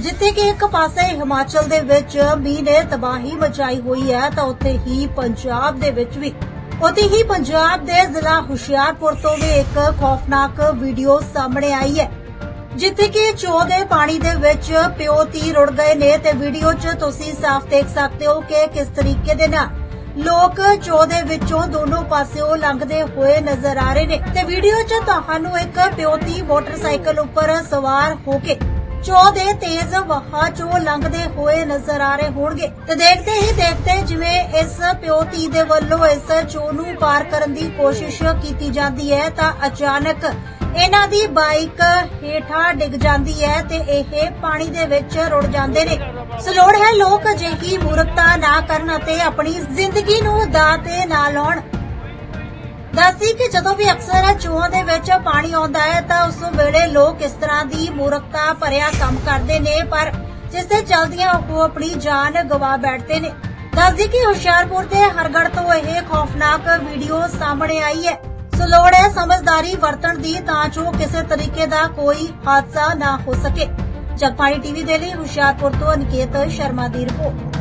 ਜਿੱਥੇ ਕਿ ਇੱਕ ਪਾਸੇ ਹਿਮਾਚਲ ਦੇ ਵਿੱਚ ਮੀਂਹ ਨੇ ਤਬਾਹੀ ਮਚਾਈ ਹੋਈ ਹੈ, ਤਾਂ ਉੱਥੇ ਹੀ ਪੰਜਾਬ ਦੇ ਵਿੱਚ ਵੀ। ਉੱਥੇ ਹੀ ਪੰਜਾਬ ਦੇ ਜ਼ਿਲ੍ਹਾ ਹੁਸ਼ਿਆਰਪੁਰ ਤੋਂ ਵੀ ਇੱਕ ਖੌਫਨਾਕ ਵੀਡੀਓ ਸਾਹਮਣੇ ਆਈ ਹੈ। ਜਿੱਥੇ ਕਿ ਚੋ ਦੇ ਪਾਣੀ ਦੇ ਵਿੱਚ ਪਿਓ ਤੀ ਰੁੜ ਗਏ ਨੇ ਤੇ ਵੀਡੀਓ 'ਚ ਤੁਸੀਂ ਸਾਫ਼ ਦੇਖ ਸਕਦੇ ਹੋ ਕਿ ਕਿਸ ਤਰੀਕੇ ਦੇ ਨਾਲ ਲੋਕ ਚੋ ਦੇ ਵਿੱਚੋਂ ਦੋਨੋਂ ਪਾਸਿਓਂ ਲੰਘਦੇ ਹੋਏ ਨਜ਼ਰ ਆ ਰਹੇ ਨੇ। ਤੇ ਵੀਡੀਓ 'ਚ ਤੁਹਾਨੂੰ ਇੱਕ ਪਿਓਤੀ ਮੋਟਰਸਾਈਕਲ ਉੱਪਰ ਸਵਾਰ ਹੋ ਕੇ ਚੋ ਦੇ ਤੇਜ਼ ਵਹਾ ਚੋ ਲੰਘਦੇ ਹੋਏ ਨਜ਼ਰ ਆ ਰਹੇ ਹੋਣਗੇ। ਤੇ ਦੇਖਦੇ ਹੀ ਦੇਖਦੇ ਜਿਵੇਂ ਇਸ ਪਿਓ ਧੀ ਦੇ ਵੱਲੋਂ ਇਸ ਚੋ ਨੂੰ ਪਾਰ ਕਰਨ ਦੀ ਕੋਸ਼ਿਸ਼ ਕੀਤੀ ਜਾਂਦੀ ਹੈ, ਤਾਂ ਅਚਾਨਕ ਇਹਨਾਂ ਦੀ ਬਾਈਕ ਹੇਠਾਂ ਡਿੱਗ ਜਾਂਦੀ ਹੈ ਤੇ ਇਹ ਪਾਣੀ ਦੇ ਵਿੱਚ ਰੁੜ ਜਾਂਦੇ ਨੇ। ਸਲੋੜ ਹੈ ਲੋਕ ਅਜਿਹੀ ਮੂਰਖਤਾ ਨਾ ਕਰਨ ਅਤੇ ਆਪਣੀ ਜ਼ਿੰਦਗੀ ਨੂੰ ਦਾਅ ਤੇ ਨਾ ਲਾਉਣ। ਦੱਸੀ ਕਿ ਜਦੋਂ ਵੀ ਅਕਸਰ ਚੂਹਾਂ ਦੇ ਵਿੱਚ ਪਾਣੀ ਆਉਂਦਾ ਹੈ ਤਾਂ ਉਸ ਵੇਲੇ ਲੋਕ ਇਸ ਤਰ੍ਹਾਂ ਦੀ ਮੂਰਖਤਾ ਭਰਿਆ ਕੰਮ ਕਰਦੇ ਨੇ, ਪਰ ਜਿਸ ਦੇ ਚਲਦਿਆਂ ਉਹ ਆਪਣੀ ਜਾਨ ਗਵਾ ਬੈਠਦੇ ਨੇ। ਦੱਸਦੀ ਕਿ ਹੁਸ਼ਿਆਰਪੁਰ ਦੇ ਹਰਗੜ ਤੋਂ ਇਹ ਖੌਫਨਾਕ ਵੀਡੀਓ ਸਾਹਮਣੇ ਆਈ ਹੈ। ਸੋ ਲੋੜ ਹੈ, ਸਮਝਦਾਰੀ ਵਰਤਣ ਦੀ ਤਾਂ ਜੋ ਕਿਸੇ ਤਰੀਕੇ ਦਾ ਕੋਈ ਹਾਦਸਾ ਨਾ ਹੋ ਸਕੇ। ਜਗਬਾਣੀ ਟੀਵੀ ਦੇ ਲਈ ਹੁਸ਼ਿਆਰਪੁਰ ਤੋਂ ਅਨਿਕੇਤ ਸ਼ਰਮਾ ਦੀ ਰਿਪੋਰਟ।